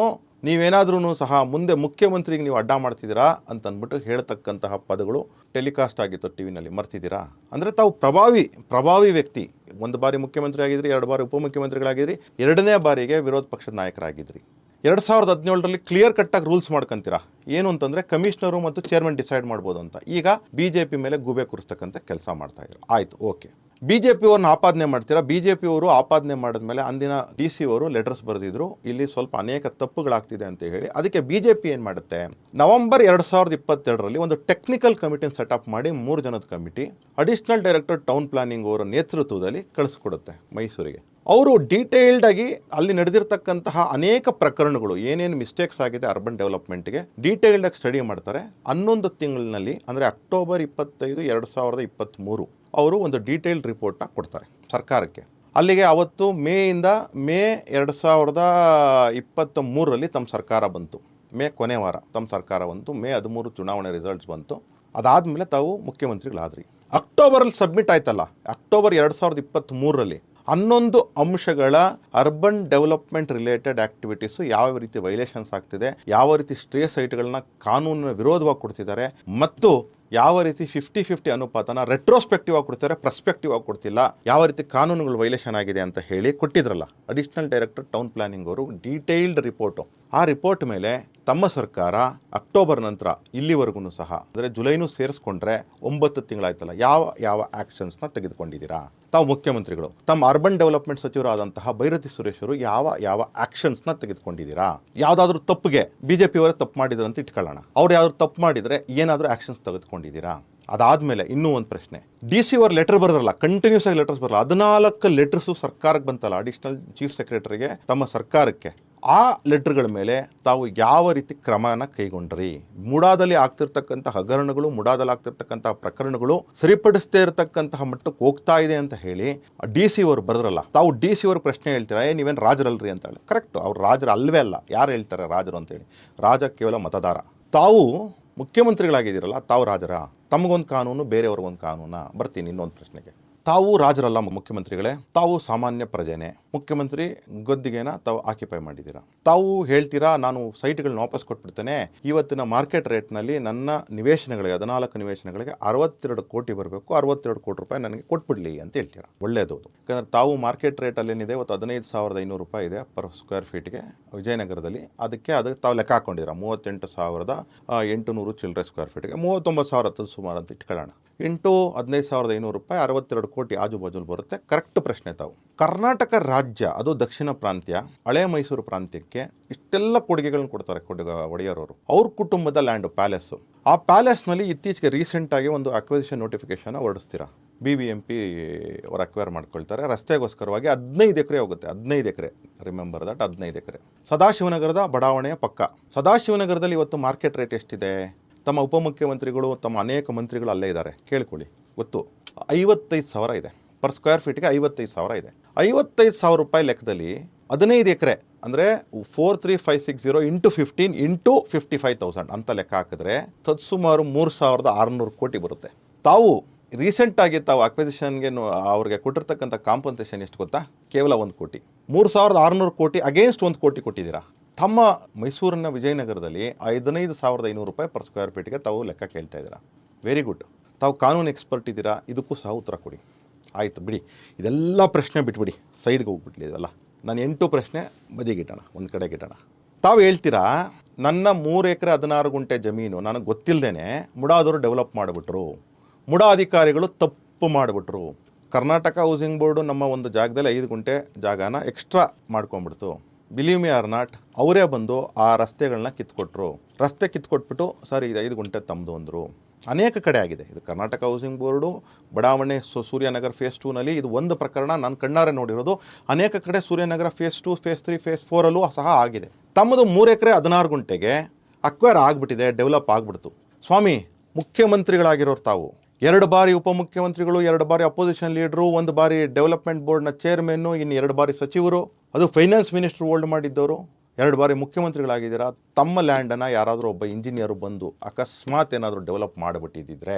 ನೀವೇನಾದ್ರೂ ಸಹ ಮುಂದೆ ಮುಖ್ಯಮಂತ್ರಿಗೆ ನೀವು ಅಡ್ಡ ಮಾಡ್ತಿದ್ದೀರಾ ಅಂತ ಅಂದ್ಬಿಟ್ಟು ಹೇಳ್ತಕ್ಕಂತಹ ಪದಗಳು ಟೆಲಿಕಾಸ್ಟ್ ಆಗಿತ್ತು ಟಿ ವಿನಲ್ಲಿ. ಮರ್ತಿದ್ದೀರಾ? ಅಂದರೆ ತಾವು ಪ್ರಭಾವಿ ಪ್ರಭಾವಿ ವ್ಯಕ್ತಿ. ಒಂದು ಬಾರಿ ಮುಖ್ಯಮಂತ್ರಿ ಆಗಿದ್ರಿ, ಎರಡು ಬಾರಿ ಉಪಮುಖ್ಯಮಂತ್ರಿಗಳಾಗಿದ್ರಿ, ಎರಡನೇ ಬಾರಿಗೆ ವಿರೋಧ ಪಕ್ಷದ ನಾಯಕರಾಗಿದ್ರಿ. ಎರಡು ಸಾವಿರದ ಹದಿನೇಳರಲ್ಲಿ ಕ್ಲಿಯರ್ ಕಟ್ಟಾಗಿ ರೂಲ್ಸ್ ಮಾಡ್ಕೊಂತೀರಾ? ಏನು ಅಂತಂದರೆ ಕಮಿಷನರು ಮತ್ತು ಚೇರ್ಮನ್ ಡಿಸೈಡ್ ಮಾಡ್ಬೋದು ಅಂತ. ಈಗ ಬಿ ಜೆ ಪಿ ಮೇಲೆ ಗೂಬೆ ಕೂರಿಸ್ತಕ್ಕಂಥ ಕೆಲಸ ಮಾಡ್ತಾ ಇದ್ರು. ಆಯಿತು, ಓಕೆ. ಬಿ ಜೆ ಪಿಯವ್ರನ್ನ ಆಪಾದನೆ ಮಾಡ್ತೀರಾ? ಬಿ ಜೆ ಪಿಯವರು ಆಪಾದನೆ ಮಾಡಿದ್ಮೇಲೆ ಅಂದಿನ ಡಿ ಸಿ ಅವರು ಲೆಟರ್ಸ್ ಬರೆದಿದ್ರು. ಇಲ್ಲಿ ಸ್ವಲ್ಪ ಅನೇಕ ತಪ್ಪುಗಳಾಗ್ತಿದೆ ಅಂತ ಹೇಳಿ. ಅದಕ್ಕೆ ಬಿ ಜೆ ಪಿ ಏನು ಮಾಡುತ್ತೆ? ನವೆಂಬರ್ ಎರಡು ಸಾವಿರದ ಇಪ್ಪತ್ತೆರಡರಲ್ಲಿ ಒಂದು ಟೆಕ್ನಿಕಲ್ ಕಮಿಟಿನ ಸೆಟಪ್ ಮಾಡಿ ಮೂರು ಜನದ committee additional director town planning ಅವರ ನೇತೃತ್ವದಲ್ಲಿ ಕಳಿಸ್ಕೊಡುತ್ತೆ ಮೈಸೂರಿಗೆ. ಅವರು ಡೀಟೇಲ್ಡ್ ಆಗಿ ಅಲ್ಲಿ ನಡೆದಿರ್ತಕ್ಕಂತಹ ಅನೇಕ ಪ್ರಕರಣಗಳು, ಏನೇನು ಮಿಸ್ಟೇಕ್ಸ್ ಆಗಿದೆ ಅರ್ಬನ್ ಡೆವಲಪ್ಮೆಂಟ್ಗೆ ಡೀಟೇಲ್ಡ್ ಆಗಿ ಸ್ಟಡಿ ಮಾಡ್ತಾರೆ. ಹನ್ನೊಂದು ತಿಂಗಳಿನಲ್ಲಿ, ಅಂದರೆ ಅಕ್ಟೋಬರ್ ಇಪ್ಪತ್ತೈದು, ಎರಡು ಸಾವಿರದ ಇಪ್ಪತ್ತ್ಮೂರು ಅವರು ಒಂದು ಡೀಟೇಲ್ಡ್ ರಿಪೋರ್ಟ್ನ ಕೊಡ್ತಾರೆ ಸರ್ಕಾರಕ್ಕೆ. ಅಲ್ಲಿಗೆ ಅವತ್ತು ಮೇಯಿಂದ ಮೇ ಎರಡು ಸಾವಿರದ ಇಪ್ಪತ್ತ ಮೂರರಲ್ಲಿ ತಮ್ಮ ಸರ್ಕಾರ ಬಂತು. ಮೇ ಕೊನೆ ವಾರ ತಮ್ಮ ಸರ್ಕಾರ ಬಂತು. ಮೇ ಹದಿಮೂರು ಚುನಾವಣೆ ರಿಸಲ್ಟ್ಸ್ ಬಂತು. ಅದಾದಮೇಲೆ ತಾವು ಮುಖ್ಯಮಂತ್ರಿಗಳಾದ್ರಿ. ಅಕ್ಟೋಬರಲ್ಲಿ ಸಬ್ಮಿಟ್ ಆಯ್ತಲ್ಲ. ಅಕ್ಟೋಬರ್ ಎರಡು ಸಾವಿರದ ಇಪ್ಪತ್ತ್ಮೂರರಲ್ಲಿ ಹನ್ನೊಂದು ಅಂಶಗಳ ಅರ್ಬನ್ ಡೆವಲಪ್ಮೆಂಟ್ ರಿಲೇಟೆಡ್ ಆಕ್ಟಿವಿಟೀಸು ಯಾವ ರೀತಿ ವೈಲೇಷನ್ಸ್ ಆಗ್ತಿದೆ, ಯಾವ ರೀತಿ ಸ್ಟ್ರೇ ಸೈಟ್ಗಳನ್ನ ಕಾನೂನಿನ ವಿರೋಧವಾಗಿ ಕೊಡ್ತಿದ್ದಾರೆ ಮತ್ತು ಯಾವ ರೀತಿ ಫಿಫ್ಟಿ ಫಿಫ್ಟಿ ಅನುಪಾತನ ರೆಟ್ರೋಸ್ಪೆಕ್ಟಿವ್ ಆಗಿ ಕೊಡ್ತಾರೆ ಪ್ರಸ್ಪೆಕ್ಟಿವ್ ಆಗಿ ಕೊಡ್ತಿಲ್ಲ, ಯಾವ ರೀತಿ ಕಾನೂನುಗಳು ವೈಲೇಷನ್ ಆಗಿದೆ ಅಂತ ಹೇಳಿ ಕೊಟ್ಟಿದ್ರಲ್ಲ. ಅಡಿಷನಲ್ ಡೈರೆಕ್ಟರ್ ಟೌನ್ ಪ್ಲಾನಿಂಗ್ ಅವರು ಡೀಟೈಲ್ಡ್ ರಿಪೋರ್ಟು ಆ ರಿಪೋರ್ಟ್ ಮೇಲೆ ತಮ್ಮ ಸರ್ಕಾರ ಅಕ್ಟೋಬರ್ ನಂತರ ಇಲ್ಲಿವರೆಗೂ ಸಹ, ಅಂದರೆ ಜುಲೈನೂ ಸೇರಿಸ್ಕೊಂಡ್ರೆ ಒಂಬತ್ತು ತಿಂಗಳಾಯ್ತಲ್ಲ, ಯಾವ ಯಾವ ಆ್ಯಕ್ಷನ್ಸ್ನ ತೆಗೆದುಕೊಂಡಿದ್ದೀರಾ? ತಾವು ಮುಖ್ಯಮಂತ್ರಿಗಳು, ತಮ್ಮ ಅರ್ಬನ್ ಡೆವಲಪ್ಮೆಂಟ್ ಸಚಿವರಾದಂತಹ ಭೈರತಿ ಸುರೇಶರು ಯಾವ ಯಾವ ಆ್ಯಕ್ಷನ್ಸ್ನ ತೆಗೆದುಕೊಂಡಿದ್ದೀರಾ? ಯಾವುದಾದ್ರೂ ತಪ್ಪಿಗೆ ಬಿ ಜೆ ಪಿಯವರೇ ತಪ್ಪು ಮಾಡಿದ್ರು ಅಂತ ಇಟ್ಕೊಳ್ಳೋಣ. ಅವ್ರು ಯಾವ್ದಾದ್ರು ತಪ್ಪು ಮಾಡಿದರೆ ಏನಾದರೂ ಆ್ಯಕ್ಷನ್ಸ್ ತೆಗೆದುಕೊಂಡಿದ್ದೀರಾ? ಅದಾದಮೇಲೆ ಇನ್ನೂ ಒಂದು ಪ್ರಶ್ನೆ. ಡಿ ಸಿ ಅವ್ರ ಲೆಟರ್ ಬರೋಲ್ಲ ಕಂಟಿನ್ಯೂಸ್ ಆಗಿ ಲೆಟರ್ಸ್ ಬರಲ್ಲ. ಹದಿನಾಲ್ಕು ಲೆಟರ್ಸು ಸರ್ಕಾರಕ್ಕೆ ಬಂತಲ್ಲ ಅಡಿಷನಲ್ ಚೀಫ್ ಸೆಕ್ರೆಟರಿಗೆ ತಮ್ಮ ಸರ್ಕಾರಕ್ಕೆ. ಆ ಲೆಟ್ರ್ಗಳ ಮೇಲೆ ತಾವು ಯಾವ ರೀತಿ ಕ್ರಮನ ಕೈಗೊಂಡ್ರಿ? ಮುಡಾದಲ್ಲಿ ಆಗ್ತಿರ್ತಕ್ಕಂಥ ಹಗರಣಗಳು, ಮುಡಾದಲ್ಲಿ ಆಗ್ತಿರ್ತಕ್ಕಂಥ ಪ್ರಕರಣಗಳು ಸರಿಪಡಿಸದೇ ಇರತಕ್ಕಂತಹ ಮಟ್ಟಕ್ಕೆ ಹೋಗ್ತಾ ಇದೆ ಅಂತ ಹೇಳಿ ಡಿ ಸಿ ಅವರು ಬರೆದ್ರಲ್ಲ, ತಾವು ಡಿ ಸಿ ಅವರು ಪ್ರಶ್ನೆ ಹೇಳ್ತೀರಾ? ಏ, ನೀವೇನು ರಾಜರಲ್ರಿ ಅಂತ ಹೇಳಿ ಕರೆಕ್ಟ್, ಅವ್ರು ರಾಜರು ಅಲ್ಲವೇ ಅಲ್ಲ. ಯಾರು ಹೇಳ್ತಾರೆ ರಾಜರು ಅಂತೇಳಿ ರಾಜ ಕೇವಲ ಮತದಾರ. ತಾವು ಮುಖ್ಯಮಂತ್ರಿಗಳಾಗಿದ್ದೀರಲ್ಲ, ತಾವು ರಾಜರ? ತಮಗೊಂದು ಕಾನೂನು, ಬೇರೆಯವ್ರಿಗೊಂದು ಕಾನೂನ? ಬರ್ತೀನಿ ಇನ್ನೊಂದು ಪ್ರಶ್ನೆಗೆ. ತಾವು ರಾಜರಲ್ಲ ಮುಖ್ಯಮಂತ್ರಿಗಳೇ. ತಾವು ಸಾಮಾನ್ಯ ಪ್ರಜೆನೇ. ಮುಖ್ಯಮಂತ್ರಿ ಗದ್ದಿಗೆನ ತಾವು ಆಕ್ಯುಪೈ ಮಾಡಿದ್ದೀರಾ? ತಾವು ಹೇಳ್ತೀರಾ, ನಾನು ಸೈಟ್ಗಳನ್ನ ವಾಪಸ್ ಕೊಟ್ಬಿಡ್ತೇನೆ. ಇವತ್ತಿನ ಮಾರ್ಕೆಟ್ ರೇಟ್ನಲ್ಲಿ ನನ್ನ ನಿವೇಶನಗಳಿಗೆ, ಹದಿನಾಲ್ಕು ನಿವೇಶನಗಳಿಗೆ ಅರವತ್ತೆರಡು ಕೋಟಿ ಬರಬೇಕು. ಅರವತ್ತೆರಡು ಕೋಟಿ ರೂಪಾಯಿ ನನಗೆ ಕೊಟ್ಬಿಡ್ಲಿ ಅಂತ ಹೇಳ್ತೀರಾ? ಒಳ್ಳೆಯದು ಯಾಕಂದ್ರೆ ತಾವು ಮಾರ್ಕೆಟ್ ರೇಟಲ್ಲಿ ಏನಿದೆ ಇವತ್ತು ಹದಿನೈದು ಸಾವಿರದ ಐನೂರು ರೂಪಾಯಿ ಇದೆ ಪರ್ ಸ್ಕ್ವೇರ್ ಫೀಟ್ಗೆ ವಿಜಯನಗರದಲ್ಲಿ. ಅದಕ್ಕೆ ಅದಕ್ಕೆ ತಾವು ಲೆಕ್ಕ ಹಾಕೊಂಡಿದ್ದೀರಾ? ಮೂವತ್ತೆಂಟು ಸಾವಿರದ ಎಂಟುನೂರು ಚಿಲ್ಲರೆ ಸ್ಕ್ವೇರ್ ಫೀಟ್ಗೆ. ಮೂವತ್ತೊಂಬತ್ತು ಸಾವಿರ ಹತ್ತು ಸುಮಾರು ಅಂತ ಇಟ್ಕೊಳ್ಳೋಣ. ಎಂಟು, ಹದಿನೈದು ಸಾವಿರದ ಐನೂರು ರೂಪಾಯಿ, ಅರವತ್ತೆರಡು ಕೋಟಿ ಆಜು ಬಾಜುಲ್ ಬರುತ್ತೆ. ಕರೆಕ್ಟ್ ಪ್ರಶ್ನೆ ತಾವು. ಕರ್ನಾಟಕ ರಾಜ್ಯ, ಅದು ದಕ್ಷಿಣ ಪ್ರಾಂತ್ಯ, ಹಳೆ ಮೈಸೂರು ಪ್ರಾಂತ್ಯಕ್ಕೆ ಇಷ್ಟೆಲ್ಲ ಕೊಡುಗೆಗಳನ್ನ ಕೊಡ್ತಾರೆ ಕೊಡುಗ, ಒಡೆಯರವರು. ಅವ್ರ ಕುಟುಂಬದ ಲ್ಯಾಂಡ್ ಪ್ಯಾಲೇಸು ಆ ಪ್ಯಾಲೇಸ್ನಲ್ಲಿ ಇತ್ತೀಚೆಗೆ ರೀಸೆಂಟಾಗಿ ಒಂದು ಅಕ್ವಿಸಿಷನ್ ನೋಟಿಫಿಕೇಶನ್ ಹೊರಡಿಸ್ತೀರಾ? ಬಿ ಬಿ ಎಂ ಪಿ ಅವ್ರು ಅಕ್ವೈರ್ ಮಾಡ್ಕೊಳ್ತಾರೆ. ರಸ್ತೆಗೋಸ್ಕರವಾಗಿ ಹದಿನೈದು ಎಕರೆ ಹೋಗುತ್ತೆ. ಹದಿನೈದು ಎಕರೆ. ರಿಮೆಂಬರ್ ದಟ್ ಹದಿನೈದು ಎಕರೆ. ಸದಾಶಿವನಗರದ ಬಡಾವಣೆಯ ಪಕ್ಕ. ಸದಾಶಿವನಗರದಲ್ಲಿ ಇವತ್ತು ಮಾರ್ಕೆಟ್ ರೇಟ್ ಎಷ್ಟಿದೆ? ತಮ್ಮ ಉಪಮುಖ್ಯಮಂತ್ರಿಗಳು, ತಮ್ಮ ಅನೇಕ ಮಂತ್ರಿಗಳು ಅಲ್ಲೇ ಇದ್ದಾರೆ. ಕೇಳ್ಕೊಳ್ಳಿ. ಗೊತ್ತು ಐವತ್ತೈದು ಸಾವಿರ ಇದೆ. ಪರ್ ಸ್ಕ್ವೇರ್ ಫೀಟ್ಗೆ ಐವತ್ತೈದು ಸಾವಿರ ಇದೆ. ಐವತ್ತೈದು ಸಾವಿರ ರೂಪಾಯಿ ಲೆಕ್ಕದಲ್ಲಿ ಹದಿನೈದು ಎಕರೆ ಅಂದರೆ four three five six zero into fifteen into fifty five thousand ಅಂತ ಲೆಕ್ಕ ಹಾಕಿದ್ರೆ ತತ್ಸುಮಾರು ಮೂರು ಸಾವಿರದ ಆರುನೂರು ಕೋಟಿ ಬರುತ್ತೆ. ತಾವು ರೀಸೆಂಟಾಗಿ ತಾವು ಅಕ್ವಿಸಿಷನ್ಗೆ ಅವ್ರಿಗೆ ಕೊಟ್ಟಿರ್ತಕ್ಕಂಥ ಕಾಂಪನ್ಸೇಷನ್ ಎಷ್ಟು ಗೊತ್ತಾ? ಕೇವಲ ಒಂದು ಕೋಟಿ. ಮೂರು ಸಾವಿರದ ಆರುನೂರು ಕೋಟಿ ಅಗೇನ್ಸ್ಟ್ ಒಂದು ಕೋಟಿ ಕೊಟ್ಟಿದ್ದೀರಾ? ತಮ್ಮ ಮೈಸೂರಿನ ವಿಜಯನಗರದಲ್ಲಿ ಹದಿನೈದು ಸಾವಿರದ ಐನೂರು ರೂಪಾಯಿ ಪರ್ ಸ್ಕ್ವೇರ್ ಫೀಟ್ಗೆ ತಾವು ಲೆಕ್ಕ ಕೇಳ್ತಾ ಇದ್ದೀರಾ. ವೆರಿ ಗುಡ್ ತಾವು ಕಾನೂನು ಎಕ್ಸ್ಪರ್ಟ್ ಇದ್ದೀರಾ, ಇದಕ್ಕೂ ಸಹ ಉತ್ತರ ಕೊಡಿ. ಆಯಿತು, ಬಿಡಿ. ಇದೆಲ್ಲ ಪ್ರಶ್ನೆ ಬಿಟ್ಬಿಡಿ. ಸೈಡ್ಗೆ ಹೋಗ್ಬಿಟ್ಲಿ ಇದೆಲ್ಲ. ನಾನು ಎಂಟು ಪ್ರಶ್ನೆ ಬದಿಗಿಟ್ಟೋಣ ಒಂದು ಕಡೆಗಿಟ್ಟೋಣ ತಾವು ಹೇಳ್ತೀರಾ, ನನ್ನ ಮೂರು ಎಕರೆ ಹದಿನಾರು ಗುಂಟೆ ಜಮೀನು ನನಗೆ ಗೊತ್ತಿಲ್ಲದೇ ಮುಡಾದವರು ಡೆವಲಪ್ ಮಾಡಿಬಿಟ್ರು. ಮುಡಾ ಅಧಿಕಾರಿಗಳು ತಪ್ಪು ಮಾಡಿಬಿಟ್ರು. ಕರ್ನಾಟಕ ಹೌಸಿಂಗ್ ಬೋರ್ಡು ನಮ್ಮ ಒಂದು ಜಾಗದಲ್ಲಿ ಐದು ಗುಂಟೆ ಜಾಗನ ಎಕ್ಸ್ಟ್ರಾ ಮಾಡ್ಕೊಂಬಿಡ್ತು ಬಿಲೀವ್ ಮಿ ಆರ್ ನಾಟ್ ಅವರೇ ಬಂದು ಆ ರಸ್ತೆಗಳನ್ನ ಕಿತ್ಕೊಟ್ರು. ರಸ್ತೆ ಕಿತ್ಕೊಟ್ಬಿಟ್ಟು, ಸರ್, ಇದು ಐದು ಗುಂಟೆ ತಮ್ಮದು ಅಂದರು. ಅನೇಕ ಕಡೆ ಆಗಿದೆ. ಇದು ಕರ್ನಾಟಕ ಹೌಸಿಂಗ್ ಬೋರ್ಡು ಬಡಾವಣೆ ಸೂರ್ಯನಗರ ಫೇಸ್ ಟೂನಲ್ಲಿ ಇದು ಒಂದು ಪ್ರಕರಣ ನಾನು ಕಣ್ಣಾರೆ ನೋಡಿರೋದು. ಅನೇಕ ಕಡೆ Suryanagar phase two phase three phase ಫೋರಲ್ಲೂ ಸಹ ಆಗಿದೆ. ತಮ್ಮದು ಮೂರು ಎಕರೆ ಹದಿನಾರು ಗುಂಟೆಗೆ ಅಕ್ವೈರ್ ಆಗಿಬಿಟ್ಟಿದೆ ಡೆವಲಪ್ ಆಗಿಬಿಡ್ತು. ಸ್ವಾಮಿ, ಮುಖ್ಯಮಂತ್ರಿಗಳಾಗಿರೋರು ತಾವು. ಎರಡು ಬಾರಿ ಉಪಮುಖ್ಯಮಂತ್ರಿಗಳು, ಎರಡು ಬಾರಿ ಅಪೋಸಿಷನ್ ಲೀಡ್ರು ಒಂದು ಬಾರಿ ಡೆವಲಪ್ಮೆಂಟ್ ಬೋರ್ಡ್ನ ಚೇರ್ಮನ್ನು ಇನ್ನು ಎರಡು ಬಾರಿ ಸಚಿವರು. ಅದು ಫೈನಾನ್ಸ್ ಮಿನಿಸ್ಟರ್ ಹೋಲ್ಡ್ ಮಾಡಿದ್ದವರು. ಎರಡು ಬಾರಿ ಮುಖ್ಯಮಂತ್ರಿಗಳಾಗಿದ್ದೀರಾ, ತಮ್ಮ ಲ್ಯಾಂಡನ್ನು ಯಾರಾದರೂ ಒಬ್ಬ ಇಂಜಿನಿಯರು ಬಂದು ಅಕಸ್ಮಾತ್ ಏನಾದರೂ ಡೆವಲಪ್ ಮಾಡಿಬಿಟ್ಟಿದ್ದಿದ್ರೆ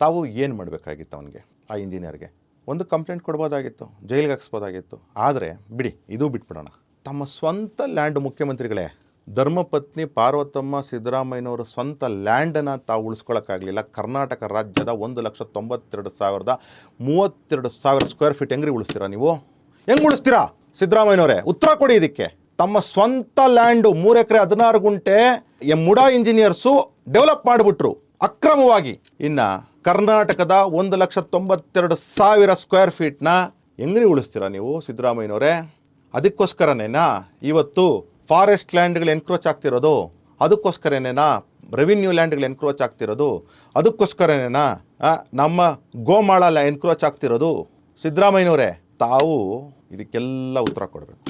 ತಾವು ಏನು ಮಾಡಬೇಕಾಗಿತ್ತು ಅವನಿಗೆ, ಆ ಇಂಜಿನಿಯರ್ಗೆ? ಒಂದು ಕಂಪ್ಲೇಂಟ್ ಕೊಡ್ಬೋದಾಗಿತ್ತು, ಜೈಲಿಗೆ ಹಾಕ್ಸ್ಬೋದಾಗಿತ್ತು. ಆದರೆ ಬಿಡಿ, ಇದು ಬಿಟ್ಬಿಡೋಣ. ತಮ್ಮ ಸ್ವಂತ ಲ್ಯಾಂಡ್ ಮುಖ್ಯಮಂತ್ರಿಗಳೇ, ಧರ್ಮಪತ್ನಿ ಪಾರ್ವತಮ್ಮ ಸಿದ್ದರಾಮಯ್ಯನವರ ಸ್ವಂತ ಲ್ಯಾಂಡನ್ನು ತಾವು ಉಳಿಸ್ಕೊಳ್ಳೋಕ್ಕಾಗಲಿಲ್ಲ ಕರ್ನಾಟಕ ರಾಜ್ಯದ ಒಂದು ಲಕ್ಷ ತೊಂಬತ್ತೆರಡು ಸಾವಿರದ ಮೂವತ್ತೆರಡು ಸಾವಿರ ಸ್ಕ್ವೇರ್ ಫೀಟ್ ಹೆಂಗ್ರಿ ಉಳಿಸ್ತೀರಾ ನೀವು? ಹೆಂಗೆ ಉಳಿಸ್ತೀರಾ ಸಿದ್ದರಾಮಯ್ಯನವರೇ? ಉತ್ತರ ಕೊಡಿ ಇದಕ್ಕೆ. ತಮ್ಮ ಸ್ವಂತ ಲ್ಯಾಂಡು ಮೂರು ಎಕರೆ ಹದಿನಾರು ಗುಂಟೆ ಮುಡಾ ಇಂಜಿನಿಯರ್ಸು ಡೆವಲಪ್ ಮಾಡಿಬಿಟ್ರು ಅಕ್ರಮವಾಗಿ. ಇನ್ನು ಕರ್ನಾಟಕದ ಒಂದು ಲಕ್ಷ ತೊಂಬತ್ತೆರಡು ಸಾವಿರ ಸ್ಕ್ವೇರ್ ಫೀಟ್ನ ಹೆಂಗ್ರಿ ಉಳಿಸ್ತೀರಾ ನೀವು ಸಿದ್ದರಾಮಯ್ಯನವರೇ? ಅದಕ್ಕೋಸ್ಕರನೇನಾ ಇವತ್ತು ಫಾರೆಸ್ಟ್ ಲ್ಯಾಂಡ್ಗಳು ಎನ್ಕ್ರೋಚ್ ಆಗ್ತಿರೋದು? ಅದಕ್ಕೋಸ್ಕರನೇನಾ ರೆವಿನ್ಯೂ ಲ್ಯಾಂಡ್ಗಳು ಎನ್ಕ್ರೋಚ್ ಆಗ್ತಿರೋದು? ಅದಕ್ಕೋಸ್ಕರನೇನಾ ನಮ್ಮ ಗೋಮಾಳ ಎನ್ಕ್ರೋಚ್ ಆಗ್ತಿರೋದು? ಸಿದ್ದರಾಮಯ್ಯನವರೇ, ತಾವು ಇದಕ್ಕೆಲ್ಲ ಉತ್ತರ ಕೊಡಬೇಕು.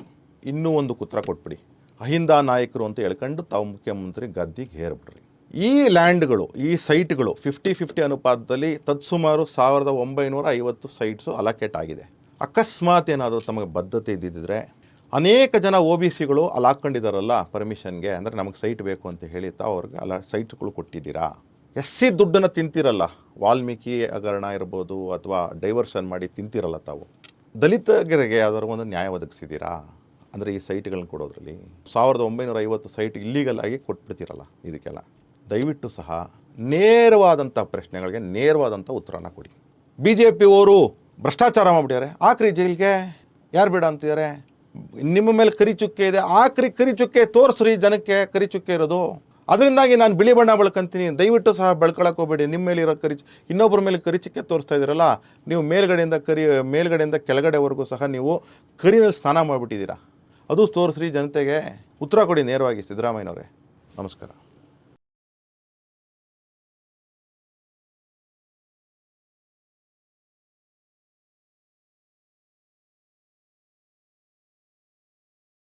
ಇನ್ನೂ ಒಂದು ಕುತ್ರ ಕೊಟ್ಬಿಡಿ. ಅಹಿಂದ ನಾಯಕರು ಅಂತ ಹೇಳ್ಕೊಂಡು ತಾವು ಮುಖ್ಯಮಂತ್ರಿ ಗದ್ದಿಗೆ ಹೇರ್ಬಿಡ್ರಿ. ಈ ಲ್ಯಾಂಡ್ಗಳು, ಈ ಸೈಟ್ಗಳು ಫಿಫ್ಟಿ ಫಿಫ್ಟಿ ಅನುಪಾತದಲ್ಲಿ ತತ್ಸುಮಾರು ಸಾವಿರದ ಒಂಬೈನೂರ ಐವತ್ತು ಸೈಟ್ಸು ಅಲೋಕೇಟ್ ಆಗಿದೆ. ಅಕಸ್ಮಾತ್ ಏನಾದರೂ ತಮಗೆ ಬದ್ಧತೆ ಇದ್ದಿದ್ದರೆ ಅನೇಕ ಜನ ಒ ಬಿ ಸಿಗಳು ಅಲ್ಲಿ ಹಾಕ್ಕೊಂಡಿದ್ದಾರಲ್ಲ ಪರ್ಮಿಷನ್ಗೆ, ಅಂದರೆ ನಮಗೆ ಸೈಟ್ ಬೇಕು ಅಂತ ಹೇಳಿ ತಾವು ಅವ್ರಿಗೆ ಅಲ್ಲ ಸೈಟ್ಗಳು ಕೊಟ್ಟಿದ್ದೀರಾ? ಎಸ್ ಸಿ ದುಡ್ಡನ್ನು ತಿಂತಿರಲ್ಲ. ವಾಲ್ಮೀಕಿ ಹಗರಣ ಇರ್ಬೋದು ಅಥವಾ ಡೈವರ್ಷನ್ ಮಾಡಿ ತಿಂತಿರಲ್ಲ ತಾವು. ದಲಿತರಿಗೆ ಯಾವ್ದಾದ್ರು ಒಂದು ನ್ಯಾಯ ಒದಗಿಸಿದ್ದೀರಾ? ಅಂದರೆ ಈ ಸೈಟ್ಗಳನ್ನ ಕೊಡೋದ್ರಲ್ಲಿ ಸಾವಿರದ ಒಂಬೈನೂರ ಐವತ್ತು ಸೈಟ್ ಇಲ್ಲೀಗಲ್ ಆಗಿ ಕೊಟ್ಬಿಡ್ತೀರಲ್ಲ ಇದಕ್ಕೆಲ್ಲ. ದಯವಿಟ್ಟು ಸಹ ನೇರವಾದಂಥ ಪ್ರಶ್ನೆಗಳಿಗೆ ನೇರವಾದಂಥ ಉತ್ತರನ ಕೊಡಿ. ಬಿ ಜೆ ಪಿಯವರು ಭ್ರಷ್ಟಾಚಾರ ಮಾಡಿಬಿಟ್ಟಿದ್ದಾರೆ ಆಕ್ರಿ ಜೈಲಿಗೆ? ಯಾರು ಬೇಡ ಅಂತಿದ್ದಾರೆ ನಿಮ್ಮ ಮೇಲೆ ಕರಿ ಚುಕ್ಕೆ ಇದೆ. ಆಕ್ರಿ ಕರಿ ಚುಕ್ಕೆ ತೋರಿಸ್ರಿ ಜನಕ್ಕೆ ಕರಿ ಚುಕ್ಕೆ ಇರೋದು. ಅದರಿಂದಾಗಿ ನಾನು ಬಿಳಿ ಬಣ್ಣ ಬೆಳ್ಕೊಂತೀನಿ ದಯವಿಟ್ಟು ಸಹ ಬೆಳ್ಕೊಳಕ್ಕೆ ಹೋಗಬೇಡಿ. ನಿಮ್ಮ ಮೇಲೆ ಇರೋ ಕರಿ ಇನ್ನೊಬ್ಬರ ಮೇಲೆ ಕರಿ ಚುಕ್ಕೆ ತೋರಿಸ್ತಾ ಇದ್ದೀರಲ್ಲ, ನೀವು ಮೇಲ್ಗಡೆಯಿಂದ ಕರಿ, ಮೇಲ್ಗಡೆಯಿಂದ ಕೆಳಗಡೆವರೆಗೂ ಸಹ ನೀವು ಕರಿನಲ್ಲಿ ಸ್ನಾನ ಮಾಡಿಬಿಟ್ಟಿದ್ದೀರಾ. ಅದು ತೋರಿಸ್ರಿ ಜನತೆಗೆ ಉತ್ತರ ಕೊಡಿ ನೇರವಾಗಿ ಸಿದ್ದರಾಮಯ್ಯನವರೇ. ನಮಸ್ಕಾರ.